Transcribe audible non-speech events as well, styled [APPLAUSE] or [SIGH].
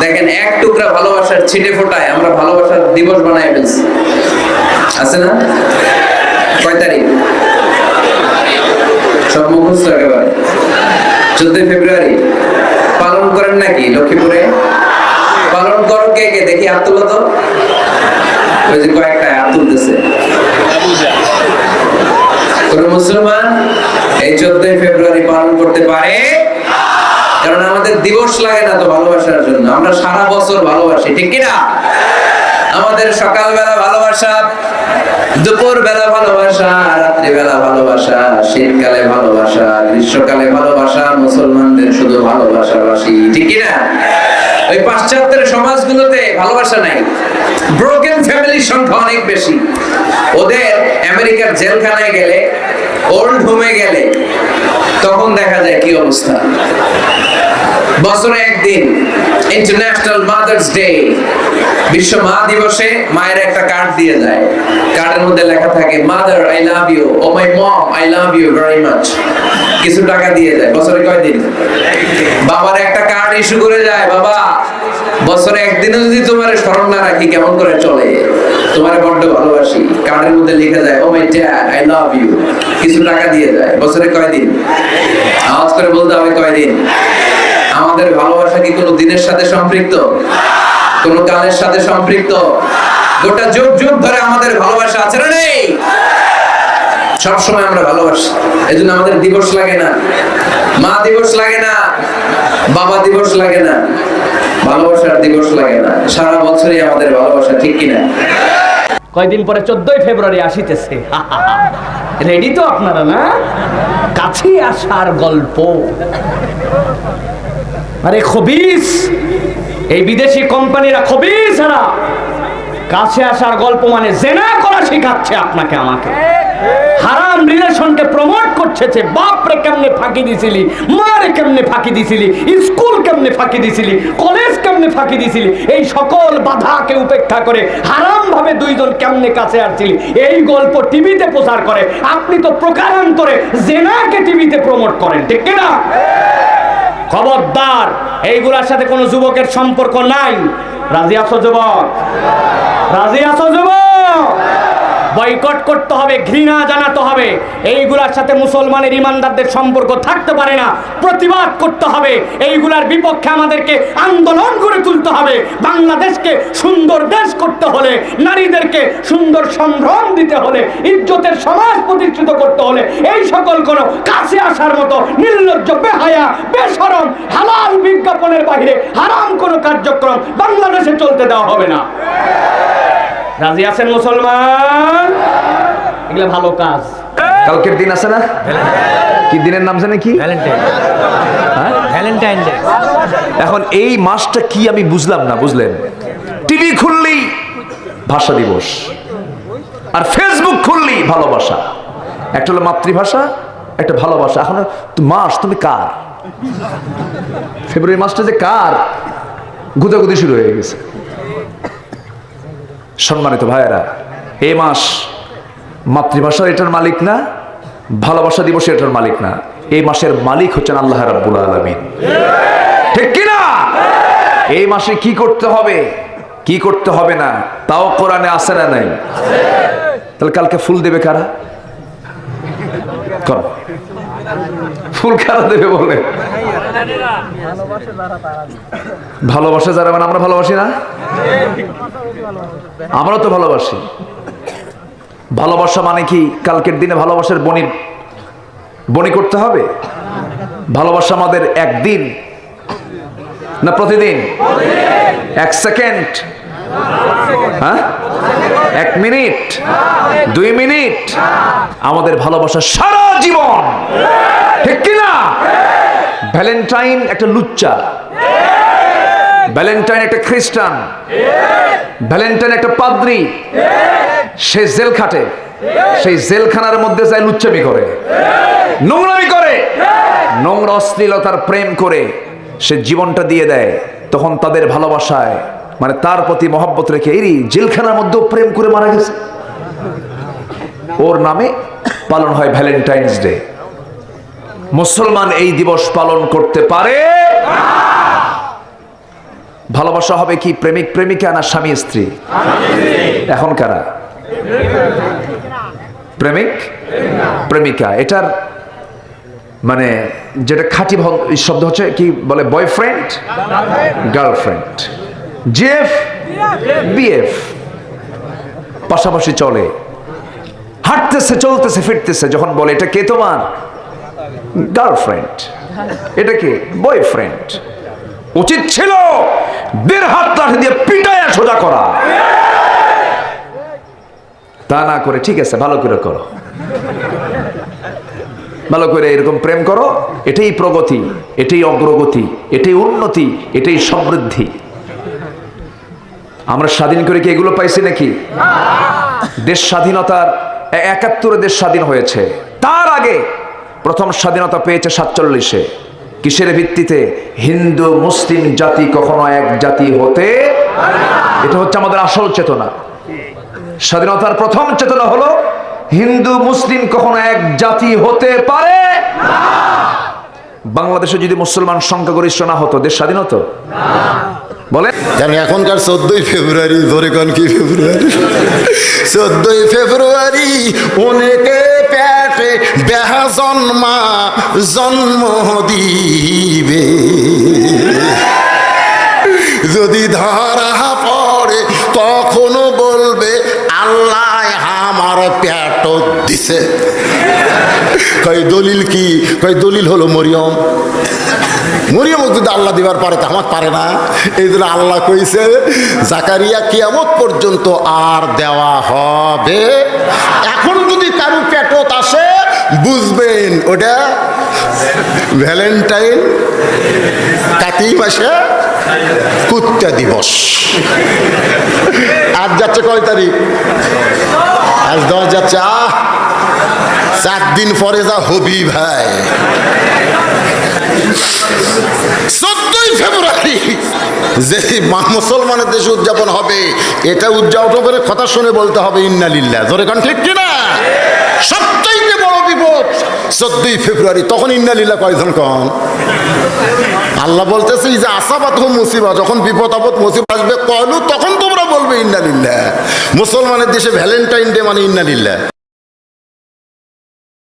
দেখেন, এক টুকরা ভালোবাসার ছিটে ফোটায় আমরা ভালোবাসার দিবস বানায় ফেলছি। আছে না? কয় তারিখ? সব মুখস্থ একেবারে। চোদ্দই ফেব্রুয়ারি। পালন করেন নাকি লক্ষ্মীপুরে? পালন করো কে কে? দেখি হাত তুলো তো। ওই যে কয়েকটা হাত তুলতেছে। মুসলমান এই চোদ্দই ফেব্রুয়ারি পালন করতে পারে? কারণ আমাদের দিবস লাগে না তো ভালোবাসার জন্য। আমরা সারা বছর ভালোবাসি, ঠিক কিনা? আমাদের সকালবেলা ভালোবাসা দুপুর বেলা ভালোবাসা রাত্রি বেলা ভালোবাসা, শীতকালে ভালোবাসা, গ্রীষ্মকালে ভালোবাসা, মুসলমানদের শুধু ভালোবাসাবাসী ঠিক কিনা? ওই পাশ্চাত্যের সমাজগুলোতে ভালোবাসা নাই। ব্রোকেন ফ্যামিলির সংখ্যা অনেক বেশি। ওদের আমেরিকার জেলখানায় গেলে ওল্ড হোমে গেলে, তখন দেখা যায় কি অবস্থা? বছরে একদিন ইন্টারন্যাশনাল মাদার্স ডে বিশ্ব মা দিবসে মায়ের একটা কার্ড দিয়ে যায়। কার্ডের মধ্যে লেখা থাকে mother I love you oh my mom I love you very much কিছু টাকা দিয়ে যায় বছরে কয় দিন? বাবার একটা কার্ড ইস্যু করে যায়, বাবা, বছরে একদিনও যদি তোমার স্মরণ না রাখি, কেমন করে চলে? তোমার বড্ড ভালোবাসি। কার্ডের মধ্যে লিখে যায় ও my dad I love you কিছু টাকা দিয়ে যায় বছরে কয় দিন? আওয়াজ করে বলতে হবে কয় দিন? আমাদের ভালোবাসা কি কোনো দিনের সাথে সম্পৃক্ত? কোন কালের সাথে সম্পৃক্ত? গোটা যুগ যুগ ধরে আমাদের ভালোবাসা আছে না নেই? সবসময় আমরা ভালোবাসি। এই জন্য আমাদের দিবস লাগে না। মা দিবস লাগে না। বাবা দিবস লাগে না। ভালোবাসার দিবস লাগে না। সারা বছরই আমাদের ভালোবাসা ঠিক কিনা? কয়দিন পরে চোদ্দই ফেব্রুয়ারি আসিতেছে। [LAUGHS] রেডি তো আপনারা, না? কাছে আসার গল্প। আরে খবিস! এই বিদেশি কোম্পানিরা খবিস এরা কাছে আসার গল্প মানে জেনা করা শেখাচ্ছে আপনাকে, আমাকে। হারাম রিলেশনকে প্রমোট করছে যে বাপ রে কেমনে ফাঁকি দিছিলি? মা রে কেমনে ফাঁকি দিছিলি? স্কুল কেমনে ফাঁকি দিছিলি? কলেজ কেমনে ফাঁকি দিছিলি? এই সকল বাধাকে উপেক্ষা করে হারাম ভাবে দুইজন কেমনে কাছে আসছিলি? এই গল্প টিভিতে প্রচার করে। আপনি তো প্রকারান্তরে জেনাকে টিভিতে প্রমোট করেন, ঠিক কিনা? খবরদার এইগুলার সাথে কোনো যুবকের সম্পর্ক নাই। রাজি আছো যুবক? রাজি আছো যুবক? বয়কট করতে হবে, ঘৃণা জানাতে হবে। এইগুলার সাথে মুসলমানের ইমানদারদের সম্পর্ক থাকতে পারে না। প্রতিবাদ করতে হবে। এইগুলার বিপক্ষে আমাদেরকে আন্দোলন করে তুলতে হবে। বাংলাদেশকে সুন্দর দেশ করতে হলে, নারীদেরকে সুন্দর সম্ভ্রম দিতে হলে, ইজ্জতের সমাজ প্রতিষ্ঠিত করতে হলে, এই সকল কোনো কাছে আসার মতো নির্লজ্জ, বেহায়া, বেসরম, হালাল বিজ্ঞাপনের বাইরে হারাম কোনো কার্যক্রম বাংলাদেশে চলতে দেওয়া হবে না। রাজি আছেন মুসলমান? এগুলো ভালো কাজ। কালকের দিন আছে না? কি দিনের নাম জানে কি? হ্যাঁ? ভ্যালেন্টাইন ডে এখন এই মাসটা কি আমি বুঝলাম না বুঝলেন? টিভি খুললেই ভাষা দিবস। আর ফেসবুক খুললেই ভালোবাসা। একটা হলো মাতৃভাষা একটা ভালোবাসা। এখন মাস তুমি কার? ফেব্রুয়ারি মাসটা যে কার? গুদাগুদি শুরু হয়ে গেছে। সম্মানিত ভাইয়েরা এই মাস মাতৃভাষা এটার মালিক না, ভালোবাসা দিবস এটার মালিক না। এই মাসের মালিক হচ্ছেন আল্লাহ রাব্বুল আলামিন। ঠিক কিনা? এই মাসে কি করতে হবে, কি করতে হবে না, তাও কোরআনে আছে না নাই? তাহলে কালকে ফুল দেবে কারা? কর। ফুল কারা দেবে বলে? ভালোবাসা যারা মানে আমরা ভালোবাসি না? আমরাও তো ভালোবাসি। ভালোবাসা মানে কি? কালকের দিনে ভালোবাসার বনি বনি করতে হবে? ভালোবাসা আমাদের একদিন না প্রতিদিন? এক সেকেন্ড। হ্যাঁ? এক মিনিট। দুই মিনিট। আমাদের ভালোবাসা সারা জীবন। ঠিক কিনা? ভ্যালেন্টাইন একটা লুচ্চা। ভ্যালেন্টাইন একটা খ্রিস্টান। ভ্যালেন্টাইন একটা পাদ্রি। সে জেল খাটে সেই জেলখানার মধ্যে যায় লুচ্চামি করে। নোংরামি করে। নোংরা অশ্লীলতার প্রেম করে। সে জীবনটা দিয়ে দেয়। তখন তাদের ভালোবাসায় মানে তার প্রতি মহব্বত রেখে এরই জেলখানার মধ্যেও প্রেম করে মারা গেছে। ওর নামে পালন হয় ভ্যালেন্টাইন্স ডে মুসলমান এই দিবস পালন করতে পারে ভালোবাসা হবে কি প্রেমিক প্রেমিকা না স্বামী স্ত্রী? এখন কারা? প্রেমিক প্রেমিকা। এটার মানে যেটা খাঁটি শব্দ হচ্ছে কি বলে বয়ফ্রেন্ড গার্লফ্রেন্ড জেফ বিএফ পাশাপাশি চলে। হাঁটতেছে, চলতেছে, ফিরতেছে, যখন বলে, এটা কে তোমার? গার্লফ্রেন্ড এটা কি? বয়ফ্রেন্ড উচিত ছিল দেড় হাত লাঠি দিয়ে পিটায়া সোজা করা। তা না করে, ঠিক আছে, ভালো করে করো। ভালো করে এরকম প্রেম করো, এটাই প্রগতি, এটাই অগ্রগতি, এটাই উন্নতি, এটাই সমৃদ্ধি। আমরা স্বাধীন করে কি এগুলো পাইছি নাকি? দেশ স্বাধীনতার একাত্তরে দেশ স্বাধীন হয়েছে। তার আগে প্রথম স্বাধীনতা পেয়েছে সাতচল্লিশে। কিসের ভিত্তিতে? হিন্দু, মুসলিম জাতি কখনো এক জাতি হতে এটা হচ্ছে আমাদের আসল চেতনা। স্বাধীনতার প্রথম চেতনা হলো, হিন্দু, মুসলিম কখনো এক জাতি হতে পারে বাংলাদেশে যদি মুসলমান সংখ্যাগরিষ্ঠ না হতো, দেশ স্বাধীন হতো? বলে কারণ এখনকার চোদ্দই ফেব্রুয়ারি, ধরে কন কি ফেব্রুয়ারি? চোদ্দই ফেব্রুয়ারি অনেকে পেটে বেহা জন্মা জন্ম দিবে। যদি ধরা পড়ে তখনও বলবে, আল্লাহ আমার পেট দিছে। কই দলিল কি? কই দলিল হলো মরিয়ম। মরিয়ম যদি আল্লাহ দিবার পারে আমার পারে না। এই জন্য আল্লাহ কইছে, জাকারিয়া কিয়ামত পর্যন্ত আর দেওয়া হবে এখন যদি কারু পেটত আসে বুঝবেন ওটা ভ্যালেন্টাইন কাতি মাসে কুত্তা দিবস। আজ যাচ্ছে কয় তারিখ? আজ দশ যাচ্ছে, আহ! চার দিন পরে যা হবি ভাই। চোদ্দই ফেব্রুয়ারি, যে মুসলমানের দেশে উদযাপন হবে, এটা উদযাপনের কথা শুনে বলতে হবে, ইন্নালিল্লাহ। ধরে কান, ঠিক কিনা? চোদ্দই ফেব্রুয়ারি, তখন ইন্নালিল্লাহ কয়জন কন? আল্লাহ বলতেছে যে আসাবাত মুসিবা যখন বিপদ আপদ মুসিবা আসবে, কলু, তখন তোমরা বলবে ইন্নালিল্লাহ। মুসলমানের দেশে ভ্যালেন্টাইন ডে মানে ইন্নালিল্লাহ।